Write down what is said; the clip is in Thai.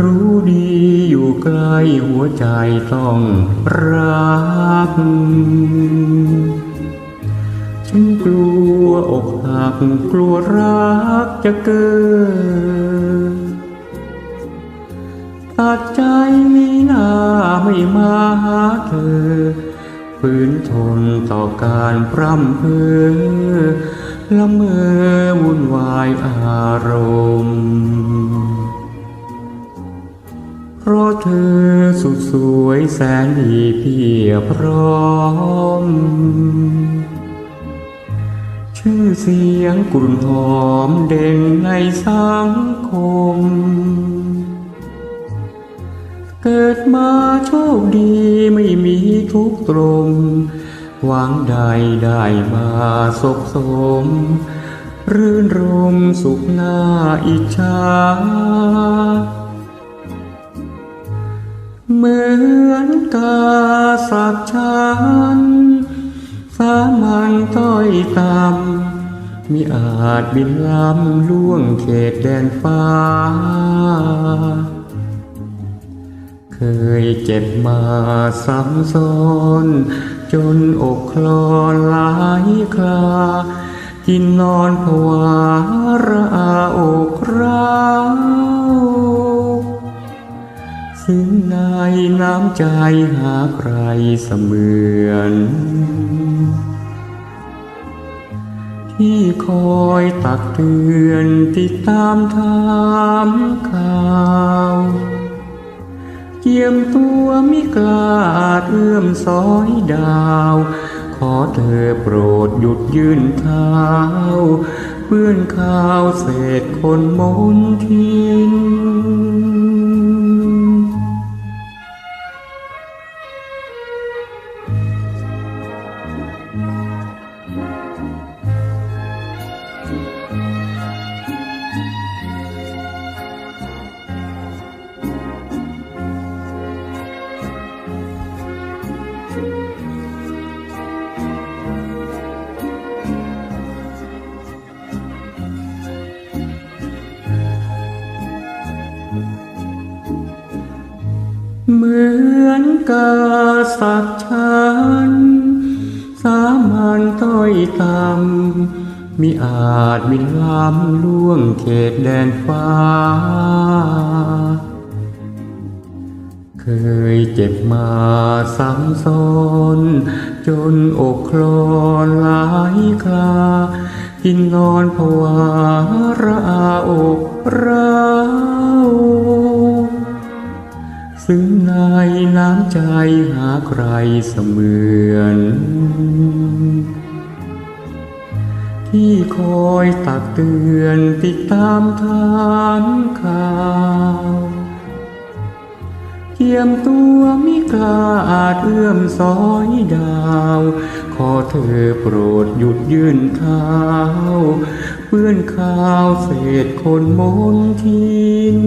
รู้ดีอยู่ใกล้หัวใจต้องรัก ฉันกลัวอกหักกลัวรักจะเกิดตัดใจมีหน้าไม่มาหาเธอฝืนทนต่อการพร่ำเพ้อละเมอวุ่นวายอารมณ์ เพราะเธอสุดสวยแสนดีเพียบพร้อม ชื่อเสียงกลุ่นหอมเด่นในสังคม เกิดมาโชคดีไม่มีทุกข์ตรม หวังใดได้มาสบสม รื่นรมสุขหน้าอิจฉา เหมือนกาสักฉันสามัญต้อยต่ำมิอาจบินล้ำล่วงเขตแดนฟ้า เคยเจ็บมาซ้ำซ้อนจนอกคลอนหลายคลา กินนอนผวาระอาอกร้า ในน้ำใจหาใครเสมือน ที่คอยตักเตือนติดตามถามข่าวเกี่ยมตัวมิกล้าเอื้อมซอยดาว ขอเธอโปรดหยุดยืนเท้าเปื้อนข้าวเศษคนมนทิน กาสักฉันสามัญต้อยต่ำมิอาจบิล้ำล่วงเขตแดนฟ้า เคยเจ็บมาซ้ำซ้อนจนอกคลอนหลายคลา กินนอนผวาระอาอกร้าวซึ่ง ใจหาใครเสมือน ที่คอยตักเตือนติดตามทางข่าวเกียมตัวมิกล้าอาจเอื้อมซอยดาว ขอเธอโปรดหยุดยืนเท้าเปื้อนข้าวเศษคนมนทิน